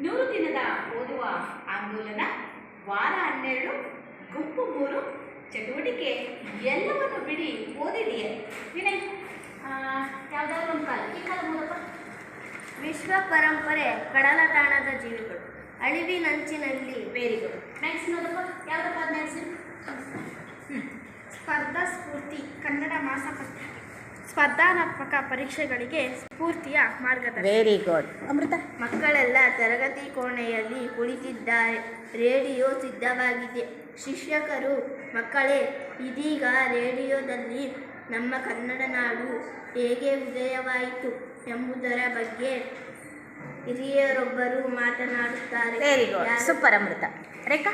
ನೂರು ದಿನದ ಓದುವ ಆಂದೋಲನ ವಾರ ಹನ್ನೆರಡು ಗುಂಪು ಮೂರು ಚಟುವಟಿಕೆ ಎಲ್ಲವನ್ನು ಬಿಡಿ ಓದಿದೆಯೇ. ವಿನಯ್ ಯಾವುದಾದ್ರು ಒಂದು ಕಾಲ ಈ ಕಾಲ ಮೂಲಕ ವಿಶ್ವ ಪರಂಪರೆ ಕಡಲ ತಾಣದ ಜೀವಿಗಳು ಅಳಿವಿನಂಚಿನಲ್ಲಿ ನೆಕ್ಸ್ಟ್ ನೋಡಪ್ಪ ಯಾವುದಪ್ಪ ಮ್ಯಾಕ್ಸಿನ್ ಸ್ಪರ್ಧಾ ಸ್ಫೂರ್ತಿ ಸ್ಪರ್ಧಾತ್ಮಕ ಪರೀಕ್ಷೆಗಳಿಗೆ ಸ್ಫೂರ್ತಿಯ ಮಾರ್ಗದರ್ಶನ. Very good Amrutha? ಮಕ್ಕಳೆಲ್ಲ ತರಗತಿ ಕೋಣೆಯಲ್ಲಿ ಕುಳಿತಿದ್ದಾರೆ. ರೇಡಿಯೋ ಸಿದ್ಧವಾಗಿದೆ. ಶಿಕ್ಷಕರು ಮಕ್ಕಳೇ ಇದೀಗ ರೇಡಿಯೋದಲ್ಲಿ ನಮ್ಮ ಕನ್ನಡ ನಾಡು ಹೇಗೆ ಉದಯವಾಯಿತು ಎಂಬುದರ ಬಗ್ಗೆ ಹಿರಿಯರೊಬ್ಬರು ಮಾತನಾಡುತ್ತಾರೆ. ವೆರಿ ಗುಡ್ ಯಾರು- ಸೂಪರ್ ಅಮೃತ. ರೇಖಾ?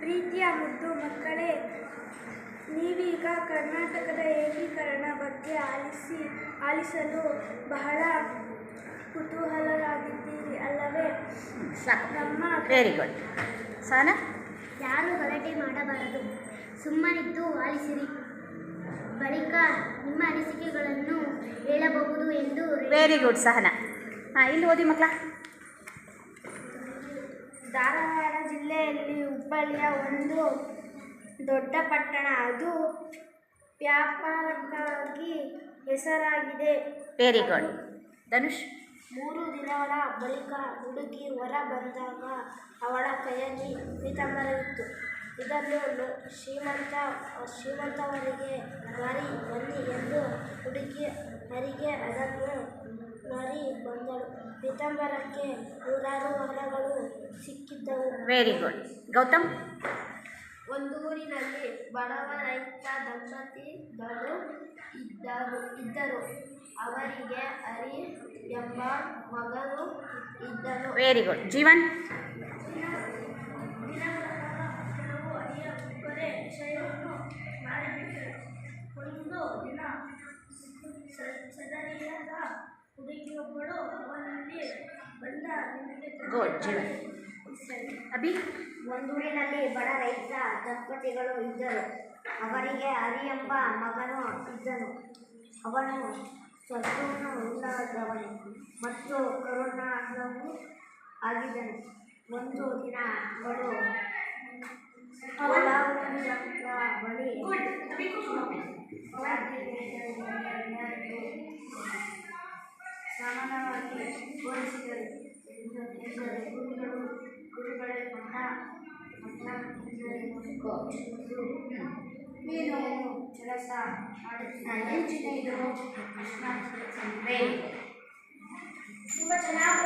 ಪ್ರೀತಿಯ ಮುದ್ದು ಮಕ್ಕಳೇ ಕರ್ನಾಟಕದ ಏಕೀಕರಣ ಬಗ್ಗೆ ಆಲಿಸಿ ಆಲಿಸಲು ಬಹಳ ಕುತೂಹಲರಾಗಿದ್ದೀರಿ ಅಲ್ಲವೇ? ನಮ್ಮ ವೆರಿ ಗುಡ್ ಸಾನ? ಯಾರು ಗಲಾಟೆ ಮಾಡಬಾರದು? ಸುಮ್ಮನಿದ್ದು ಆಲಿಸಿರಿ. ಬಳಿಕ ನಿಮ್ಮ ಅನಿಸಿಕೆಗಳನ್ನು ಹೇಳಬಹುದು ಎಂದು ವೆರಿ ಗುಡ್ ಸಹನ ಹಾಂ ಇಲ್ಲಿ ಓದಿ ಮಕ್ಕಳ. ಧಾರವಾಡ ಜಿಲ್ಲೆಯಲ್ಲಿ ಹುಬ್ಬಳ್ಳಿಯ ಒಂದು ದೊಡ್ಡ ಪಟ್ಟಣ. ಅದು ವ್ಯಾಪಾರಕ್ಕಾಗಿ ಹೆಸರಾಗಿದೆ. Very good Dhanush? ಮೂರು ದಿನಗಳ ಬಳಿಕ ಹುಡುಗಿ ಹೊರ ಬಂದಾಗ ಅವಳ ಕೈಯಲ್ಲಿ ಪೀತಾಂಬರವಿತ್ತು ಇದನ್ನು ಶ್ರೀಮಂತ ಶ್ರೀಮಂತವರಿಗೆ ಮಾರಿ ಬನ್ನಿ ಎಂದು ಹುಡುಗಿ ಹರಿಗೆ ಅದನ್ನು ಮಾರಿ ಬಂದಳು. ಪೀತಾಂಬರಕ್ಕೆ ನೂರಾರು ವರಗಳು ಸಿಕ್ಕಿದ್ದವು. Very good Gautam? ಒಂದು ಊರಿನಲ್ಲಿ ಬಡವ ರೈತ ದಂಪತಿಗಳು ಇದ್ದರು ಇದ್ದರು. ಅವರಿಗೆ ಹರಿ ಎಂಬ ಮಗನು ಇದ್ದನು ವೆರಿ ಗುಡ್ ಜೀವನ್? ಒಂದು ದಿನ ಸದರಿಯಾದ ಹುಡುಗಿಯೊಬ್ಬಳು ಅವನಲ್ಲಿ ಬಂದ Good, ಜೀವನ್. ಅಭಿ ಒಂದೂರಿನಲ್ಲಿ ಬಡ ರೈತ ದಂಪತಿಗಳು ಇದ್ದರು. ಅವರಿಗೆ ಹರಿ ಎಂಬ ಮಗನು ಇದ್ದನು. ಅವನು ಸ್ವರ್ಗವನ್ನು ಇಲ್ಲದವನು ಮತ್ತು ಕರುಣಾಂಗವೂ ಆಗಿದ್ದನು. ಒಂದು ದಿನ ಅವಳು ಸಮಾನವಾಗಿ ಹೋಲಿಸಿದರು ಗುರುಗಳು ಗುರುಗಳೇ ಕೊಂಡ ನೀನು ಕೆಲಸ ಮಾಡುತ್ತಿದ್ದ ಇದು ಕೃಷ್ಣ ವೆರಿ ತುಂಬ ಚೆನ್ನಾಗಿ